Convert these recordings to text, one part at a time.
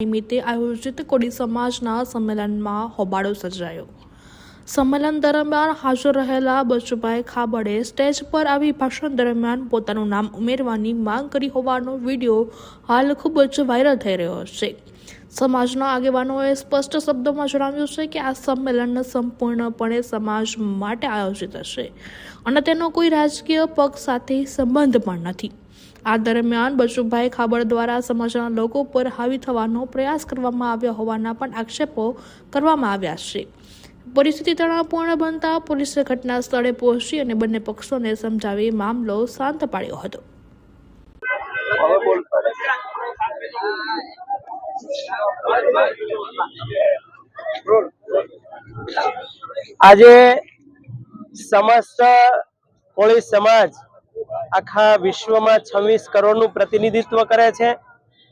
નિમિત્તે આયોજિત કોડી સમાજના સંમેલનમાં હોબાળો સર્જાયો. સંમેલન દરમિયાન હાજર રહેલા બચુભાઈ ખાબડે સ્ટેજ પર આવી ભાષણ દરમિયાન પોતાનું નામ ઉમેરવાની માંગ કરી હોવાનો વીડિયો હાલ ખૂબ જ વાયરલ થઈ રહ્યો છે. સમાજના આગેવાનોએ સ્પષ્ટ શબ્દોમાં જણાવ્યું છે કે આ સંમેલન સંપૂર્ણપણે સમાજ માટે આયોજિત હશે અને તેનો કોઈ રાજકીય પક્ષ સાથે સંબંધ પણ નથી. આ દરમિયાન બચુભાઈ ખાબર દ્વારા સમાજના લોકો પર હાવી થવાનો પ્રયાસ કરવામાં આવ્યો હોવાના પણ આક્ષેપો કરવામાં આવ્યા છે. પરિસ્થિતિ તણાવપૂર્ણ બનતા પોલીસે ઘટના સ્થળે પહોંચી અને બંને પક્ષોને સમજાવી મામલો શાંત પાડ્યો હતો. આજે સમસ્ત કોળી સમાજ આખા વિશ્વમાં છવ્વીસ કરોડનું પ્રતિનિધિત્વ કરે છે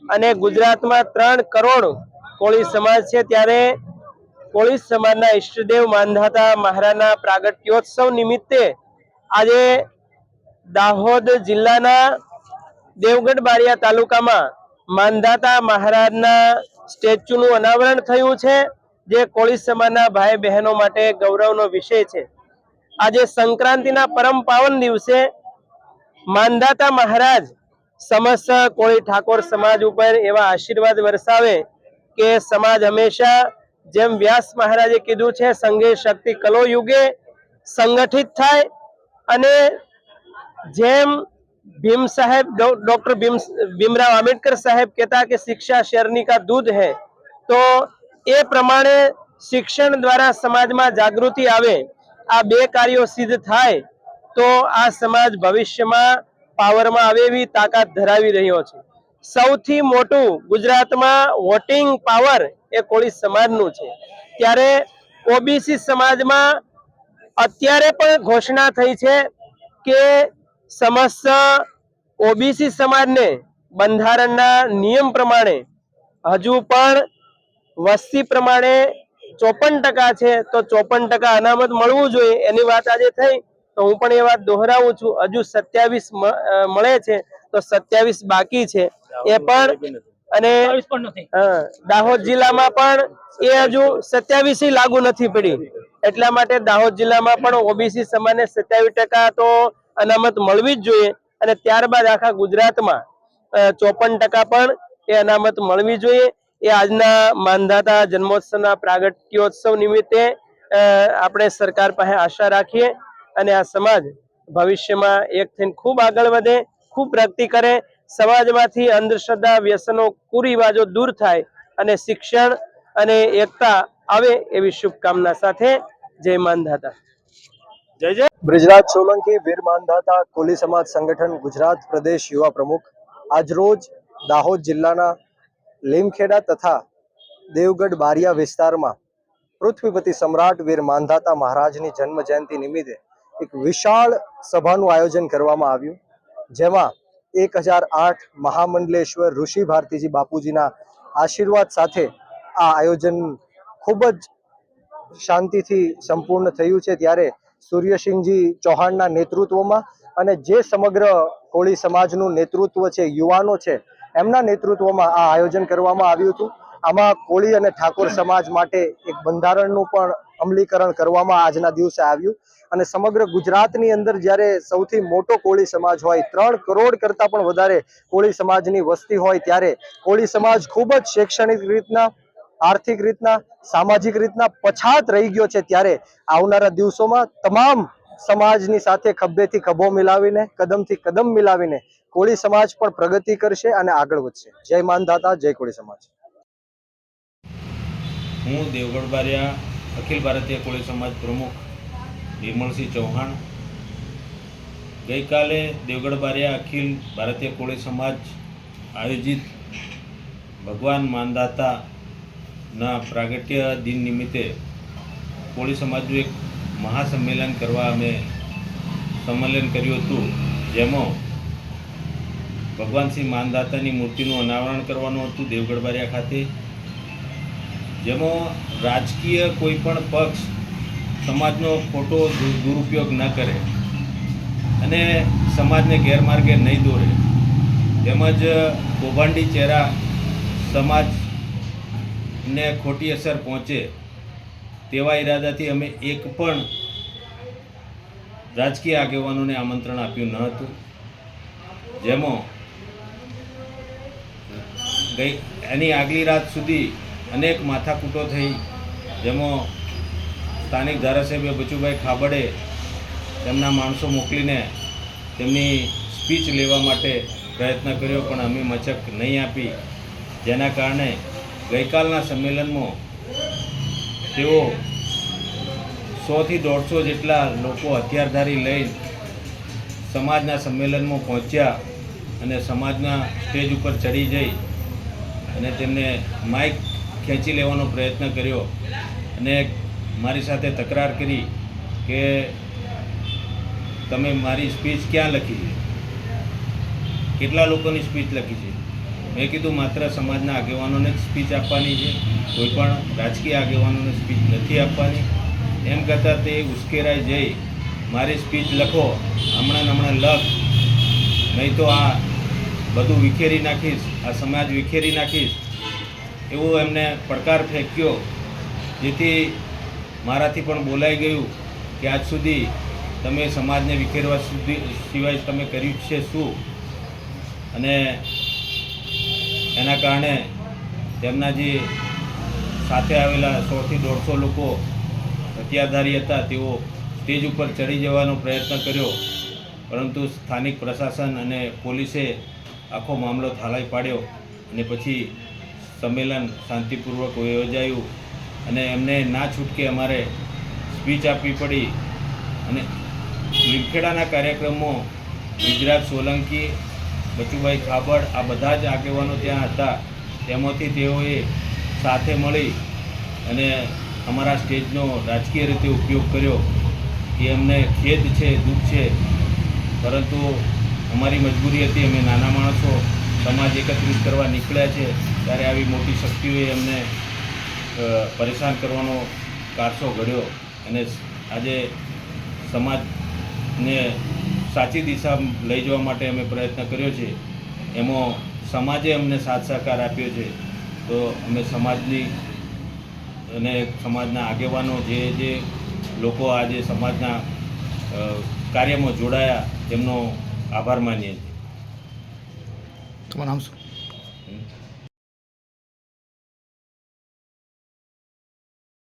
અને ગુજરાતમાં ત્રણ કરોડ કોળી સમાજ છે ત્યારે કોળી સમાજના ઈષ્ટદેવ માનધાતા મહારાજના પ્રાગટ્યોત્સવ નિમિત્તે આજે દાહોદ જિલ્લાના દેવગઢ બારિયા તાલુકામાં માનધાતા મહારાજના સ્ટેચ્યુનું અનાવરણ થયું છે, જે કોળી સમાજના ભાઈ બહેનો માટે ગૌરવનો વિષય છે. આજે સંક્રાંતિના પરમ પાવન દિવસે માનધાતા મહારાજ સમસ્ત કોળી ઠાકોર સમાજ ઉપર એવા આશીર્વાદ વરસાવે કે સમાજ હંમેશા જેમ વ્યાસ મહારાજે કીધું છે સંઘે શક્તિ કલો યુગે સંગઠિત થાય. અને જેમ ભીમ સાહેબ ડોક્ટર ભીમ ભીમરાવ આંબેડકર સાહેબ કહેતા કે શિક્ષા શેરની કા દૂધ હે, તો એ પ્રમાણે શિક્ષણ દ્વારા સમાજમાં જાગૃતિ આવે, આ બે કાર્યો સિદ્ધ થાય તો આ સમાજ ભવિષ્યમાં પાવરમાં આવે એવી તાકાત ધરાવી રહ્યો છે. સૌથી મોટું ગુજરાતમાં વોટિંગ પાવર એ કોળી સમાજનું છે. ત્યારે ઓબીસી સમાજમાં અત્યારે પણ ઘોષણા થઈ છે કે સમસ્ત ઓબીસી સમાજને બંધારણના નિયમ પ્રમાણે હજુ પણ વસ્તી પ્રમાણે ચોપન ટકા છે તો ચોપન ટકા અનામત મળવું જોઈએ એની વાત આજે થઈ. તો હું પણ એ વાત દોહરાવું છું. હજુ સત્યાવીસ મળે છે તો સત્યાવીસ બાકી છે. એ પણ અને હા, દાહોદ જિલ્લામાં પણ એ હજુ સત્યાવીસ લાગુ નથી પડી. એટલા માટે દાહોદ જિલ્લામાં પણ ઓબીસી સમાજને સત્યાવીસ ટકા તો અનામત મળવી જ જોઈએ. અને ત્યારબાદ આખા ગુજરાતમાં ચોપન ટકા પણ એ અનામત મળવી જોઈએ. એ આજના માનધાતા જન્મોત્સવના પ્રાગટ્યોત્સવ નિમિત્તે અ, આપણે સરકાર પાસે આશા રાખીએ. અને આ સમાજ ભવિષ્યમાં એક થઈને ખૂબ આગળ વધે ખૂબ પ્રગતિ કરે સમાજમાંથી અંધશ્રદ્ધા વ્યસનો કુરિવાજો દૂર થાય અને શિક્ષણ અને એકતા આવે એવી શુભકામના સાથે જય માનધાતા. જય જય. બ્રિજરાજ સોલંકી વીર માનધાતા કોલી સમાજ સંગઠન ગુજરાત પ્રદેશ યુવા પ્રમુખ. આજરોજ દાહોદ જિલ્લાના લીમખેડા તથા દેવગઢ બારિયા વિસ્તારમાં પૃથ્વીપતિ સમ્રાટ વીર માનધાતા મહારાજની જન્મ જયંતિ નિમિત્તે એક વિશાળ સભાનું આયોજન કરવામાં આવ્યું, જેમાં એક હજાર આઠ મહામંડલેશ્વર ઋષિ ભારતીજી બાપુજીના આશીર્વાદ સાથે આ આયોજન ખૂબ જ શાંતિથી સંપૂર્ણ થયું છે. ત્યારે સૂર્યસિંહજી ચૌહાણના નેતૃત્વમાં અને જે સમગ્ર કોળી સમાજનું નેતૃત્વ છે, યુવાનો છે, એમના નેતૃત્વમાં આ આયોજન કરવામાં આવ્યું હતું. આમાં કોળી અને ઠાકોર સમાજ માટે એક બંધારણનું પણ અમલીકરણ કરવામાં આજના દિવસે આવ્યું અને સમગ્ર ગુજરાતની અંદર જ્યારે સૌથી મોટો કોળી સમાજ હોય, ત્રણ કરોડ કરતાં પણ વધારે કોળી સમાજની વસ્તી હોય, ત્યારે કોળી સમાજ ખૂબ જ શૈક્ષણિક રીતના, આર્થિક રીતના, સામાજિક રીતના પછાત રહી ગયો છે. ત્યારે આવનારા દિવસોમાં તમામ સમાજની સાથે ખભેથી ખભો મિલાવીને, કદમથી કદમ મિલાવીને કોળી સમાજ પણ પ્રગતિ કરશે અને આગળ વધશે. જય માનધાતા, જય કોળી સમાજ. હું દેવગઢ બારિયા અખિલ ભારતીય કોળી સમાજ પ્રમુખ નિર્મળસિંહ ચૌહાણ. ગઈકાલે દેવગઢ બારિયા અખિલ ભારતીય કોળી સમાજ આયોજિત ભગવાન માનદાતાના પ્રાગટ્ય દિન નિમિત્તે કોળી સમાજનું એક મહાસંમેલન કરવા અમે સંમેલન કર્યું હતું. જેમાં ભગવાન શ્રી માનદાતાની મૂર્તિનું અનાવરણ કરવાનું હતું દેવગઢ બારિયા ખાતે. જેમાં રાજકીય કોઈ પણ પક્ષ સમાજનો ખોટો દુરુપયોગ ન કરે અને સમાજને ગેરમાર્ગે નહીં દોરે. તેમજ કૌભાંડી ચહેરા સમાજને ખોટી અસર પહોંચે તેવા ઈરાદાથી અમે એક પણ રાજકીય આગેવાનોને આમંત્રણ આપ્યું ન હતું. જેમાં ગઈ, એની આગલી રાત સુધી અનેક માથાકૂટો થઈ, જેમાં સ્થાનિક ધારાસભ્ય બચુભાઈ ખાબડે તેમના માણસો મોકલીને તેમની સ્પીચ લેવા માટે પ્રયત્ન કર્યો, પણ અમે મચક નહીં આપી. જેના કારણે ગઈકાલના સંમેલનમાં તેઓ સોથી દોઢસો જેટલા લોકો હથિયારધારી લઈ સમાજના સંમેલનમાં પહોંચ્યા અને સમાજના સ્ટેજ ઉપર ચડી જઈ અને તેમને માઇક ખેંચી લેવાનો પ્રયત્ન કર્યો અને મારી સાથે તકરાર કરી કે તમે મારી સ્પીચ ક્યાં લખી છે? કેટલા લોકોની સ્પીચ લખી છે? મેં કીધું માત્ર સમાજના આગેવાનોને જ સ્પીચ આપવાની છે, કોઈ પણ રાજકીય આગેવાનોને સ્પીચ નથી આપવાની. એમ કરતાં તે ઉશ્કેરાઈ જઈ, મારી સ્પીચ લખો, હમણાં હમણાં લખ. નહીં તો આ બધું વિખેરી નાખીશ, આ સમાજ વિખેરી નાખીશ. એવો એમને પડકાર ફેંક્યો, જેથી મારાથી પણ બોલાઈ ગયું કે આજ સુધી તમે સમાજને વિખેરવા સુધી, સિવાય તમે કર્યું છે શું? અને એના કારણે તેમના જે સાથે આવેલા સોથી દોઢસો લોકો હથિયારધારી હતા, તેઓ સ્ટેજ ઉપર ચડી જવાનો પ્રયત્ન કર્યો. પરંતુ સ્થાનિક પ્રશાસન અને પોલીસે આખો મામલો થાલાઈ પાડ્યો અને પછી સંમેલન શાંતિપૂર્વક યોજાયું અને એમને ના છૂટકે અમારે સ્પીચ આપવી પડી. અને લીમખેડાના કાર્યક્રમો, ગુજરાત સોલંકી, બચુભાઈ ખાબડ, આ બધા જ આગેવાનો ત્યાં હતા. તેમાંથી તેઓએ સાથે મળી અને અમારા સ્ટેજનો રાજકીય રીતે ઉપયોગ કર્યો એ અમને ખેદ છે, દુઃખ છે. પરંતુ અમારી મજબૂરી હતી, અમે નાના માણસો, સમાજ એકત્રિત કરવા નીકળ્યા છે. ત્યારે આવી મોટી શક્તિઓએ એમને પરેશાન કરવાનો કારસો ઘડ્યો અને આજે સમાજને સાચી દિશા લઈ જવા માટે અમે પ્રયત્ન કર્યો છે. એમાં સમાજે અમને સાથ સહકાર આપ્યો છે. તો અમે સમાજની અને સમાજના આગેવાનો જે જે લોકો આજે સમાજના કાર્યમાં જોડાયા, તેમનો આભાર માનીએ છીએ. તમારું નામ શું?